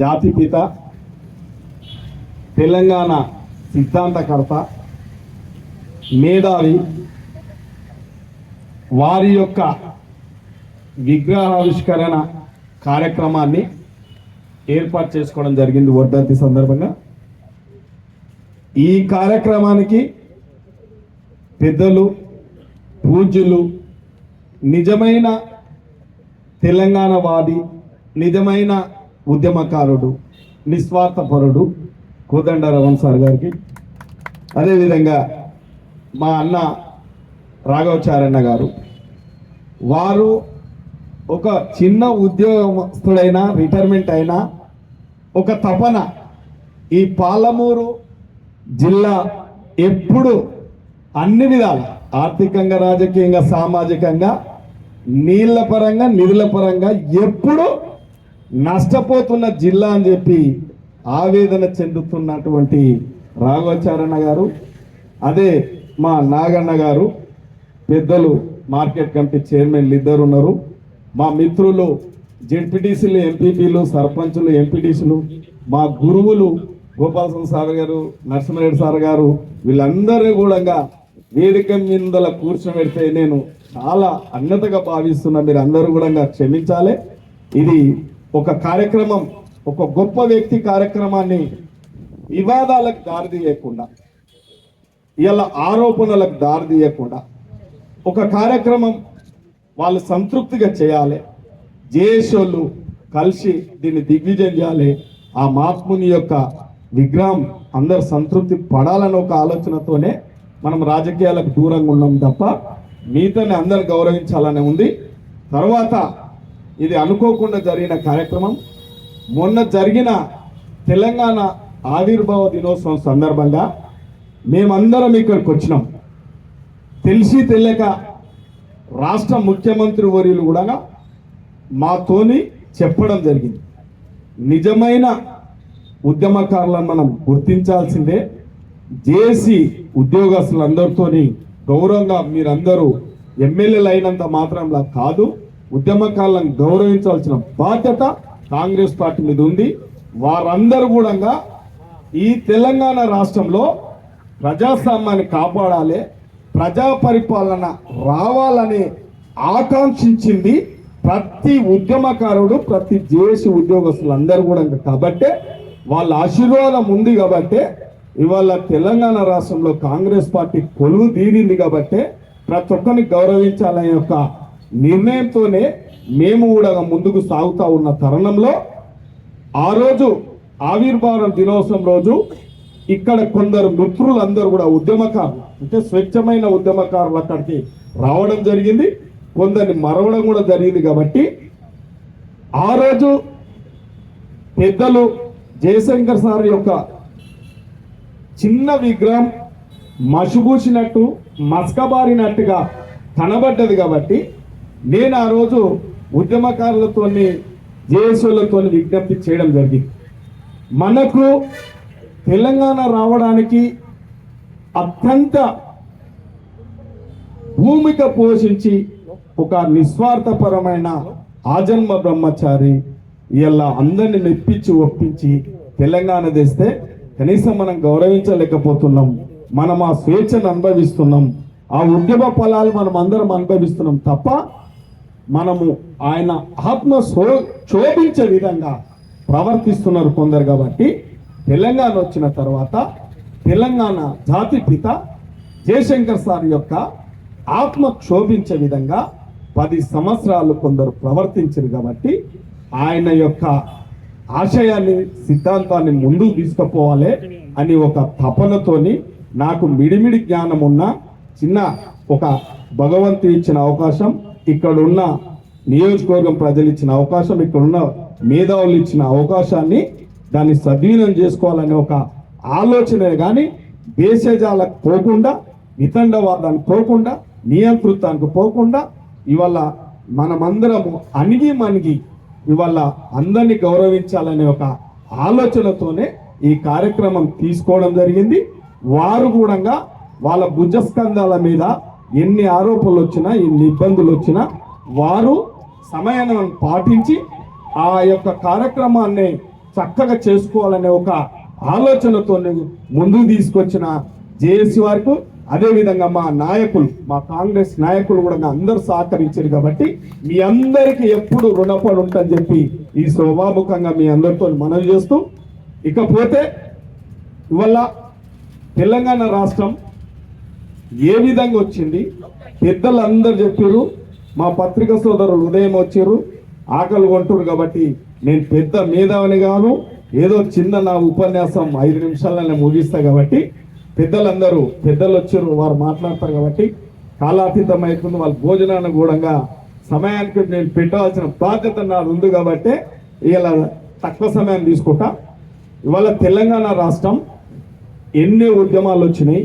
జాతిపిత తెలంగాణ సిద్ధాంతకర్త మేధావి వారి యొక్క విగ్రహావిష్కరణ కార్యక్రమాన్ని ఏర్పాటు చేసుకోవడం జరిగింది వర్ధంతి సందర్భంగా. ఈ కార్యక్రమానికి పెద్దలు పూజ్యులు నిజమైన తెలంగాణవాది నిజమైన ఉద్యమకారుడు నిస్వార్థపరుడు కోదండ రమణ్ సార్ గారికి. అదేవిధంగా మా అన్న రాఘవచారణ గారు. వారు ఒక చిన్న ఉద్యోగస్తుడైనా రిటైర్మెంట్ అయినా ఒక తపన ఈ పాలమూరు జిల్లా ఎప్పుడు అన్ని విధాల ఆర్థికంగా రాజకీయంగా సామాజికంగా నీళ్ళ పరంగా నిధుల పరంగా ఎప్పుడు నష్టపోతున్న జిల్లా అని చెప్పి ఆవేదన చెందుతున్నటువంటి రాఘవచారణ గారు అదే మా నాగన్న గారు పెద్దలు మార్కెట్ కమిటీ చైర్మన్లు ఇద్దరు ఉన్నారు. మా మిత్రులు జెడ్పీటీసీలు ఎంపీపీలు సర్పంచులు ఎంపీటీసీలు మా గురువులు గోపాలస్వామి సార్ గారు నరసింహారెడ్డి సార్ గారు వీళ్ళందరూ కూడా వేదిక మీదల కూర్చోబెడితే నేను చాలా అన్నతగా భావిస్తున్నా. మీరు అందరూ కూడా క్షమించాలి. ఇది ఒక కార్యక్రమం ఒక గొప్ప వ్యక్తి కార్యక్రమాన్ని వివాదాలకు దారితీయకుండా ఇలా ఆరోపణలకు దారితీయకుండా ఒక కార్యక్రమం వాళ్ళు సంతృప్తిగా చేయాలి. జేఏసోళ్ళు కలిసి దీన్ని దిగ్విజయం చేయాలి. ఆ మహాత్ముని యొక్క విగ్రహం అందరు సంతృప్తి పడాలని ఒక ఆలోచనతోనే మనం రాజకీయాలకు దూరంగా ఉన్నాం తప్ప మిగతాని అందరు గౌరవించాలని ఉంది. తర్వాత ఇది అనుకోకుండా జరిగిన కార్యక్రమం. మొన్న జరిగిన తెలంగాణ ఆవిర్భావ దినోత్సవం సందర్భంగా మేమందరం ఇక్కడికి వచ్చినాం. తెలిసి తెలియక రాష్ట్ర ముఖ్యమంత్రి వర్యులు కూడా మాతోని చెప్పడం జరిగింది. నిజమైన ఉద్యమకారులను మనం గుర్తించాల్సిందే. జేసీ ఉద్యోగస్తులందరితోని గౌరవంగా మీరందరూ ఎమ్మెల్యేలు అయినంత మాత్రంలా కాదు. ఉద్యమకాలను గౌరవించాల్సిన బాధ్యత కాంగ్రెస్ పార్టీ మీద ఉంది. వారందరూ కూడా ఈ తెలంగాణ రాష్ట్రంలో ప్రజాస్వామ్యాన్ని కాపాడాలి ప్రజా పరిపాలన రావాలని ఆకాంక్షించింది ప్రతి ఉద్యమకారుడు ప్రతి జేసీ ఉద్యోగస్తులు అందరూ కూడా. కాబట్టే వాళ్ళ ఆశీర్వాదం ఉంది కాబట్టే ఇవాళ తెలంగాణ రాష్ట్రంలో కాంగ్రెస్ పార్టీ కొలువు తీరింది కాబట్టే ప్రతి ఒక్కరిని గౌరవించాలనే యొక్క నిర్ణయంతోనే మేము కూడా ముందుకు సాగుతూ ఉన్న తరుణంలో ఆ రోజు ఆవిర్భావం దినోత్సవం రోజు ఇక్కడ కొందరు మిత్రులందరూ కూడా ఉద్యమకారులు అంటే స్వచ్ఛమైన ఉద్యమకారులు అక్కడికి రావడం జరిగింది. కొందరిని మరవడం కూడా జరిగింది కాబట్టి ఆ రోజు పెద్దలు జయశంకర్ సార్ యొక్క చిన్న విగ్రహం మసిబూసినట్టు మస్కబారినట్టుగా కనబడ్డది కాబట్టి నేను ఆ రోజు ఉద్యమకారులతో జేఎస్ఓలతో విజ్ఞప్తి చేయడం జరిగింది. మనకు తెలంగాణ రావడానికి అత్యంత భూమిక పోషించి ఒక నిస్వార్థపరమైన ఆజన్మ బ్రహ్మచారి ఇలా అందరిని మెప్పించి ఒప్పించి తెలంగాణ తెస్తే కనీసం మనం గౌరవించలేకపోతున్నాం. మనం ఆ స్వేచ్ఛను అనుభవిస్తున్నాం. ఆ ఉద్యమ ఫలాలు మనం అందరం అనుభవిస్తున్నాం తప్ప మనము ఆయన ఆత్మ శో శోభించే విధంగా ప్రవర్తిస్తున్నారు కొందరు కాబట్టి తెలంగాణ వచ్చిన తర్వాత తెలంగాణ జాతి పిత జయశంకర్ సార్ యొక్క ఆత్మ క్షోభించే విధంగా పది సంవత్సరాలు కొందరు ప్రవర్తించారు కాబట్టి ఆయన యొక్క ఆశయాన్ని సిద్ధాంతాన్ని ముందుకు తీసుకుపోవాలి అని ఒక తపనతోని నాకు మిడిమిడి జ్ఞానం ఉన్న చిన్న ఒక భగవంతు ఇచ్చిన అవకాశం ఇక్కడ ఉన్న నియోజకవర్గం ప్రజలు ఇచ్చిన అవకాశం ఇక్కడ ఉన్న మేధావులు ఇచ్చిన అవకాశాన్ని దాన్ని సద్వినియోగం చేసుకోవాలనే ఒక ఆలోచనే కానీ దేశజాలకు పోకుండా వితండవాదానికి పోకుండా నియంతృత్వానికి పోకుండా ఇవాళ మనమందరము అణిగి మణిగి ఇవాళ అందరినీ గౌరవించాలనే ఒక ఆలోచనతోనే ఈ కార్యక్రమం తీసుకోవడం జరిగింది. వారు కూడా వాళ్ళ భుజస్కంధాల మీద ఎన్ని ఆరోపణలు వచ్చినా ఎన్ని ఇబ్బందులు వచ్చినా వారు సమయాన్ని పాటించి ఆ యొక్క కార్యక్రమాన్ని చక్కగా చేసుకోవాలనే ఒక ఆలోచనతో ముందుకు తీసుకొచ్చిన జేఏసీ వారికి అదేవిధంగా మా నాయకులు మా కాంగ్రెస్ నాయకులు కూడా అందరూ సహకరించారు కాబట్టి మీ అందరికీ ఎప్పుడు రుణపడి ఉంటాఅని చెప్పి ఈ శోభాముఖంగా మీ అందరితో మనవి చేస్తూ ఇకపోతే ఇవాళ తెలంగాణ రాష్ట్రం ఏ విధంగా వచ్చింది? పెద్దలు అందరు చెప్పారు మా పత్రిక సోదరులు ఉదయం వచ్చారు ఆకలి కొంటారు కాబట్టి నేను పెద్ద మేధావిని గాను ఏదో చిన్న నా ఉపన్యాసం ఐదు నిమిషాలనే ముగిస్తా కాబట్టి పెద్దలందరూ పెద్దలు వచ్చారు వారు మాట్లాడతారు కాబట్టి కాలాతీతం అవుతుంది వాళ్ళ భోజనాన్ని కూడా సమయానికి నేను పెట్టవలసిన బాధ్యత నాది ఉంది కాబట్టి ఇలా తక్కువ సమయం తీసుకుంటా. ఇవాళ తెలంగాణ రాష్ట్రం ఎన్ని ఉద్యమాలు వచ్చినాయి.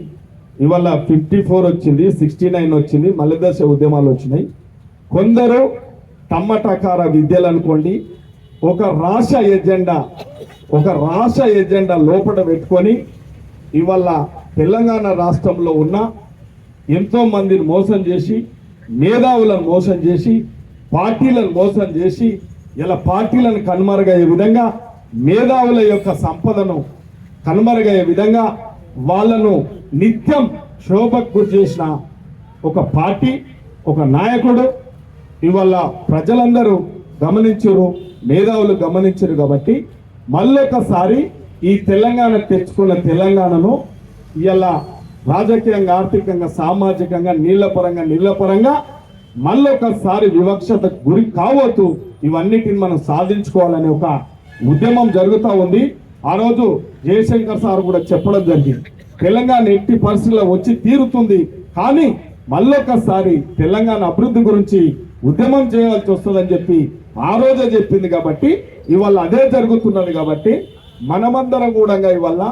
ఇవాళ ఫిఫ్టీ ఫోర్ వచ్చింది సిక్స్టీ నైన్ వచ్చింది మల్లదశ ఉద్యమాలు వచ్చినాయి. కొందరు టమ్మటకార విద్యలు అనుకోండి ఒక రాష్ట్ర ఎజెండా ఒక రాష్ట్ర ఎజెండా లోపల పెట్టుకొని ఇవాళ తెలంగాణ రాష్ట్రంలో ఉన్న ఎంతో మందిని మోసం చేసి మేధావులను మోసం చేసి పార్టీలను మోసం చేసి ఇలా పార్టీలను కనుమరుగయ్యే విధంగా మేధావుల యొక్క సంపదను కనుమరుగయ్యే విధంగా వాళ్ళను నిత్యం శోభకు గురి చేసిన ఒక పార్టీ ఒక నాయకుడు. ఇవాళ ప్రజలందరూ గమనించరు మేధావులు గమనించరు కాబట్టి మళ్ళొకసారి ఈ తెలంగాణ తెచ్చుకున్న తెలంగాణను ఇలా రాజకీయంగా ఆర్థికంగా సామాజికంగా నీళ్ళ పరంగా నీళ్ళ పరంగా మళ్ళొకసారి వివక్షత గురి కావద్దు. ఇవన్నిటిని మనం సాధించుకోవాలనే ఒక ఉద్యమం జరుగుతూ ఉంది. ఆ రోజు జయశంకర్ సార్ కూడా చెప్పడం జరిగింది. తెలంగాణ ఎట్టి పరిస్థితుల్లో వచ్చి తీరుతుంది. కానీ మళ్ళొకసారి తెలంగాణ అభివృద్ధి గురించి ఉద్యమం చేయాల్సి వస్తుందని చెప్పి ఆ రోజే చెప్పింది కాబట్టి ఇవాళ అదే జరుగుతున్నది కాబట్టి మనమందరం కూడా ఇవాళ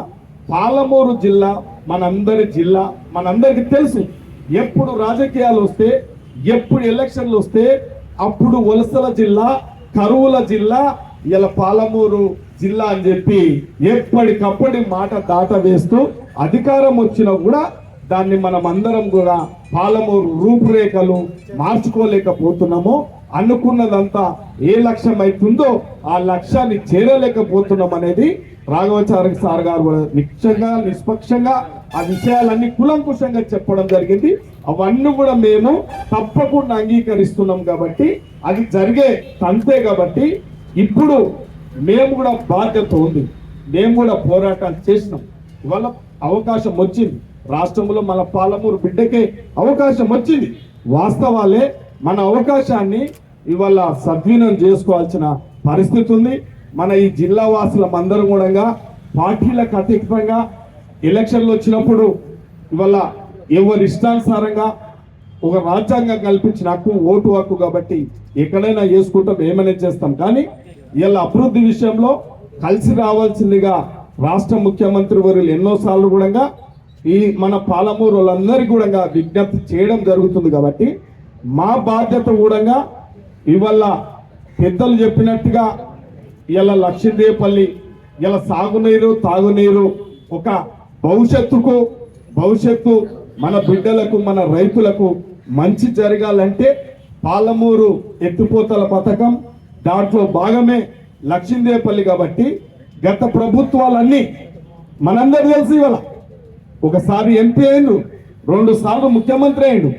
పాలమూరు జిల్లా మనందరి జిల్లా మనందరికి తెలుసు. ఎప్పుడు రాజకీయాలు వస్తే ఎప్పుడు ఎలక్షన్లు వస్తే అప్పుడు వలసల జిల్లా కరువుల జిల్లా ఇలా పాలమూరు జిల్లా అని చెప్పి ఎప్పటికప్పటి మాట దాట వేస్తూ అధికారం వచ్చినా కూడా దాన్ని మనం అందరం కూడా పాలమూరు రూపురేఖలు మార్చుకోలేకపోతున్నాము. అనుకున్నదంతా ఏ లక్ష్యం అవుతుందో ఆ లక్ష్యాన్ని చేరలేకపోతున్నాం అనేది రాఘవచారి సార్ గారు కూడా నిక్షంగా నిష్పక్షంగా ఆ విషయాలన్నీ కులంకుశంగా చెప్పడం జరిగింది. అవన్నీ కూడా మేము తప్పకుండా అంగీకరిస్తున్నాం కాబట్టి అది జరిగే తంతే కాబట్టి ఇప్పుడు మేము కూడా బాధ్యత ఉంది. మేము కూడా పోరాటాలు చేసినాం. ఇవాళ అవకాశం వచ్చింది. రాష్ట్రంలో మన పాలమూరు బిడ్డకే అవకాశం వచ్చింది. వాస్తవాలే మన అవకాశాన్ని ఇవాళ సద్వినం చేసుకోవాల్సిన పరిస్థితి ఉంది. మన ఈ జిల్లా వాసుల అందరం కూడా పార్టీలకు అతీతంగా ఎలక్షన్లు వచ్చినప్పుడు ఇవాళ ఎవరి ఇష్టానుసారంగా ఒక రాజ్యాంగం కల్పించిన హక్కు ఓటు హక్కు కాబట్టి ఎక్కడైనా చేసుకుంటాం ఏమైనా చేస్తాం. కానీ ఇలా అభివృద్ధి విషయంలో కలిసి రావాల్సిందిగా రాష్ట్ర ముఖ్యమంత్రి వర్యులు ఎన్నోసార్లు కూడా ఈ మన పాలమూరు వాళ్ళందరికీ కూడా విజ్ఞప్తి చేయడం జరుగుతుంది కాబట్టి మా బాధ్యత కూడా ఇవాళ పెద్దలు చెప్పినట్టుగా ఇలా లక్ష్మీదేపల్లి ఇలా సాగునీరు తాగునీరు ఒక భవిష్యత్తుకు భవిష్యత్తు మన బిడ్డలకు మన రైతులకు మంచి జరగాలంటే పాలమూరు ఎత్తిపోతల పథకం దాంట్లో భాగమే లక్ష్మీదేవపల్లి కాబట్టి గత ప్రభుత్వాలన్నీ మనందరూ తెలిసి ఇవాళ. ఒకసారి ఎంపీ అయిండు రెండు సార్లు ముఖ్యమంత్రి అయిండు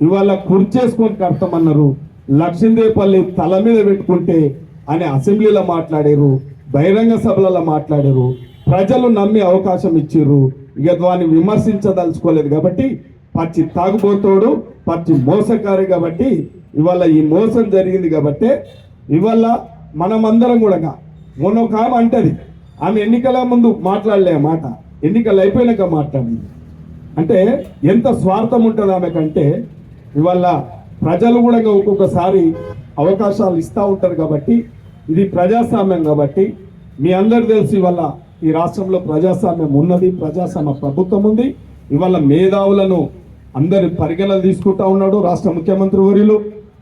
ఇవాళ కుర్చేసుకొని కడతామన్నారు లక్ష్మీదేవపల్లి తల మీద పెట్టుకుంటే అని అసెంబ్లీలో మాట్లాడారు బహిరంగ సభలలో మాట్లాడారు ప్రజలు నమ్మి అవకాశం ఇచ్చారు ఇక దాన్ని విమర్శించదలుచుకోలేదు కాబట్టి పచ్చి తాగుబోతోడు పచ్చి మోసకారి కాబట్టి ఇవాళ ఈ మోసం జరిగింది కాబట్టి ఇవాళ మనమందరం కూడా మొన్న ఒక ఆమె అంటది ఆమె ఎన్నికల ముందు మాట్లాడలే మాట ఎన్నికలు అయిపోయినాక మాట్లాడింది. అంటే ఎంత స్వార్థం ఉంటుంది ఆమె కంటే ఇవాళ ప్రజలు కూడా ఒక్కొక్కసారి అవకాశాలు ఇస్తూ ఉంటారు కాబట్టి ఇది ప్రజాస్వామ్యం కాబట్టి మీ అందరు తెలిసి ఇవాళ ఈ రాష్ట్రంలో ప్రజాస్వామ్యం ఉన్నది ప్రజాస్వామ్య ప్రభుత్వం ఉంది. ఇవాళ మేధావులను అందరి పరిగణలు తీసుకుంటా ఉన్నాడు రాష్ట్ర ముఖ్యమంత్రి వర్యులు.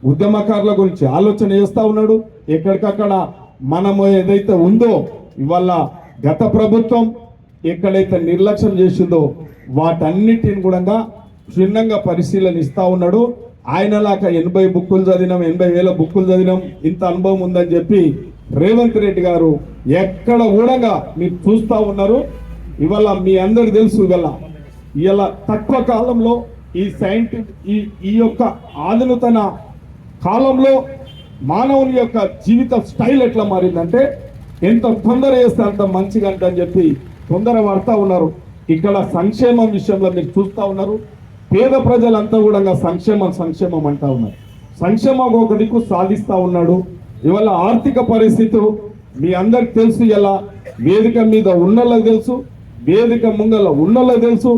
ఉద్యమకారుల గురించి ఆలోచన చేస్తూ ఉన్నాడు. ఎక్కడికక్కడ మనము ఏదైతే ఉందో ఇవాళ గత ప్రభుత్వం ఎక్కడైతే నిర్లక్ష్యం చేసిందో వాటన్నిటిని కూడా క్షుణ్ణంగా పరిశీలనిస్తూ ఉన్నాడు. ఆయనలాగా ఎనభై బుక్కులు చదివినాం ఎనభై వేల బుక్కులు చదివినాం ఇంత అనుభవం ఉందని చెప్పి రేవంత్ రెడ్డి గారు ఎక్కడ కూడా మీరు చూస్తూ ఉన్నారు. ఇవాళ మీ అందరికి తెలుసు ఇవాళ. ఇవాళ తక్కువ కాలంలో ఈ సైంటిఫిక్ ఈ ఈ యొక్క ఆధునతన కాలంలో మానవుని యొక్క జీవిత స్టైల్ ఎట్లా మారిందంటే ఎంత తొందర చేస్తే అంత మంచిగా అంటే అని చెప్పి తొందర పడతా ఉన్నారు. ఇక్కడ సంక్షేమం విషయంలో మీరు చూస్తూ ఉన్నారు. పేద ప్రజలంతా కూడా సంక్షేమం సంక్షేమం అంటా ఉన్నారు. సంక్షేమం ఒకటికు సాధిస్తూ ఉన్నాడు. ఇవాళ ఆర్థిక పరిస్థితి మీ అందరికి తెలుసు ఎలా? వేదిక మీద ఉన్నలా తెలుసు వేదిక ముంగల ఉన్నోళ్ళకి తెలుసు.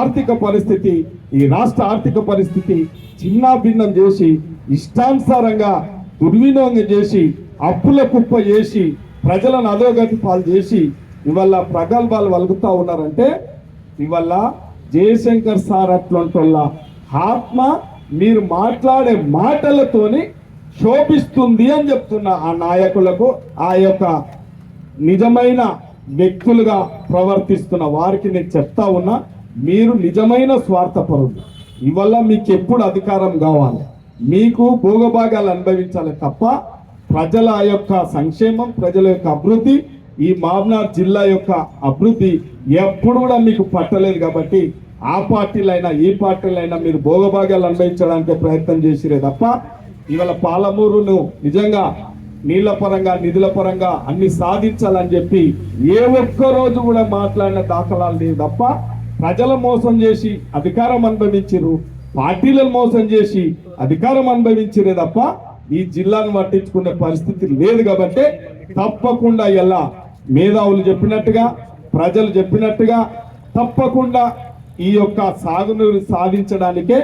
ఆర్థిక పరిస్థితి ఈ రాష్ట్ర ఆర్థిక పరిస్థితి చిన్న భిన్నం చేసి ఇష్టానుసారంగా దుర్వినియోగం చేసి అప్పుల కుప్ప చేసి ప్రజలను అధోగతి పాలు చేసి ఇవాళ ప్రగల్భాలు వలుగుతూ ఉన్నారంటే ఇవాళ జయశంకర్ సార్ అట్లాంటి వాళ్ళ ఆత్మ మీరు మాట్లాడే మాటలతోని శోభిస్తుంది అని చెప్తున్న ఆ నాయకులకు ఆ యొక్క నిజమైన వ్యక్తులుగా ప్రవర్తిస్తున్న వారికి నేను చెప్తా ఉన్నా మీరు నిజమైన స్వార్థపరులు. ఇవల్ల మీకు ఎప్పుడు అధికారం కావాలి? మీకు భోగభాగాలు అనుభవించాలి తప్ప ప్రజల యొక్క సంక్షేమం ప్రజల యొక్క అభివృద్ధి ఈ మామ్నార్ జిల్లా యొక్క అభివృద్ధి ఎప్పుడు కూడా మీకు పట్టలేదు కాబట్టి ఆ పార్టీలైనా ఈ పార్టీలైనా మీరు భోగభాగాలు అనుభవించడానికి ప్రయత్నం చేసిరే తప్ప ఇవాళ పాలమూరును నిజంగా నీళ్ళ పరంగా నిధుల పరంగా అన్ని సాధించాలని చెప్పి ఏ ఒక్క రోజు కూడా మాట్లాడిన దాఖలాలు లేవు తప్ప ప్రజల మోసం చేసి అధికారం అనుభవించారు పార్టీలను మోసం చేసి అధికారం అనుభవించిరే తప్ప ఈ జిల్లాను పట్టించుకునే పరిస్థితి లేదు కాబట్టి తప్పకుండా ఎలా మేధావులు చెప్పినట్టుగా ప్రజలు చెప్పినట్టుగా తప్పకుండా ఈ యొక్క సాగునీరు సాధించడానికే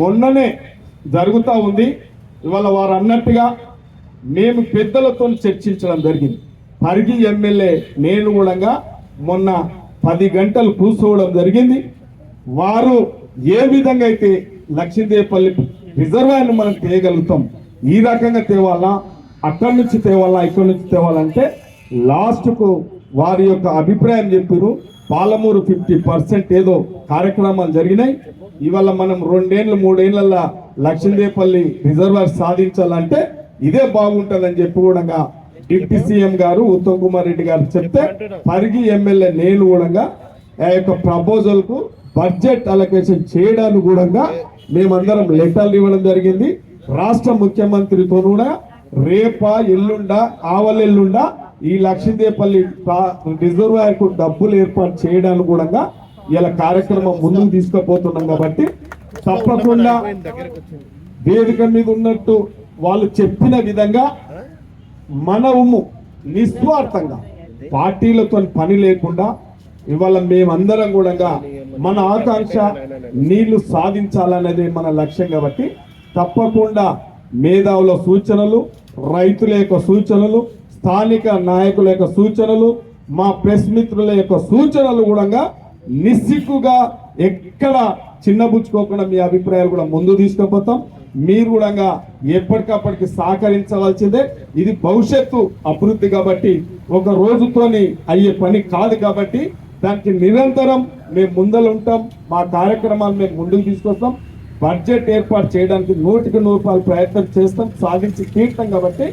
మొన్ననే జరుగుతూ ఉంది. ఇవాళ వారు అన్నట్టుగా మేము పెద్దలతో చర్చించడం జరిగింది. పరిగి ఎమ్మెల్యే నేను కూడా మొన్న పది గంటలు కూర్చోవడం జరిగింది. వారు ఏ విధంగా అయితే లక్ష్మీదేవపల్లి రిజర్వాయర్ను మనం తేయగలుగుతాం ఈ రకంగా తేవాలా? అక్కడి నుంచి తేవాలా? ఇక్కడి నుంచి తేవాలంటే లాస్ట్కు వారి యొక్క అభిప్రాయం చెప్పారు పాలమూరు ఫిఫ్టీ పర్సెంట్ ఏదో కార్యక్రమాలు జరిగినాయి. ఇవాళ మనం రెండేళ్ళు మూడేళ్ళ లక్ష్మీదేవపల్లి రిజర్వాయర్ సాధించాలంటే ఇదే బాగుంటుందని చెప్పి కూడా డిప్యూటీ సీఎం గారు ఉత్తమ్ కుమార్ రెడ్డి గారు చెప్తే పరిగి ఎమ్మెల్యే నేను కూడా ఆ యొక్క ప్రపోజల్కు బడ్జెట్ అలొకేషన్ చేయడానికి కూడా మేమందరం లెటర్లు ఇవ్వడం జరిగింది. రాష్ట్ర ముఖ్యమంత్రితో కూడా రేప ఎల్లుండా ఆవలెల్లుండా ఈ లక్ష్మీదేపల్లి రిజర్వాయర్కు డబ్బులు ఏర్పాటు చేయడానికి కూడా ఇలా కార్యక్రమం ముందుకు తీసుకుపోతున్నాం కాబట్టి తప్పకుండా వేదిక మీద ఉన్నట్టు వాళ్ళు చెప్పిన విధంగా మనము నిస్వార్థంగా పార్టీలతో పని లేకుండా ఇవాళ మేమందరం కూడా మన ఆకాంక్ష నీళ్ళు సాధించాలనేది మన లక్ష్యం కాబట్టి తప్పకుండా మేధావుల సూచనలు రైతుల యొక్క సూచనలు స్థానిక నాయకుల యొక్క సూచనలు మా ప్రెస్ మిత్రుల యొక్క సూచనలు కూడా నిస్సిగ్గుగా ఎక్కడ చిన్నబుచ్చుకోకుండా మీ అభిప్రాయాలు కూడా ముందు తీసుకుపోతాం. మీరు కూడా ఎప్పటికప్పటికి సహకరించవలసిందే. ఇది భవిష్యత్తు అభివృద్ధి కాబట్టి ఒక రోజుతోని అయ్యే పని కాదు కాబట్టి దానికి నిరంతరం మేము ముందలు ఉంటాం. మా కార్యక్రమాలు మేము ముందుకు తీసుకొస్తాం. బడ్జెట్ ఏర్పాటు చేయడానికి నూటికి నూరు రూపాయలు ప్రయత్నం చేస్తాం. సాధించి తీర్థం కాబట్టి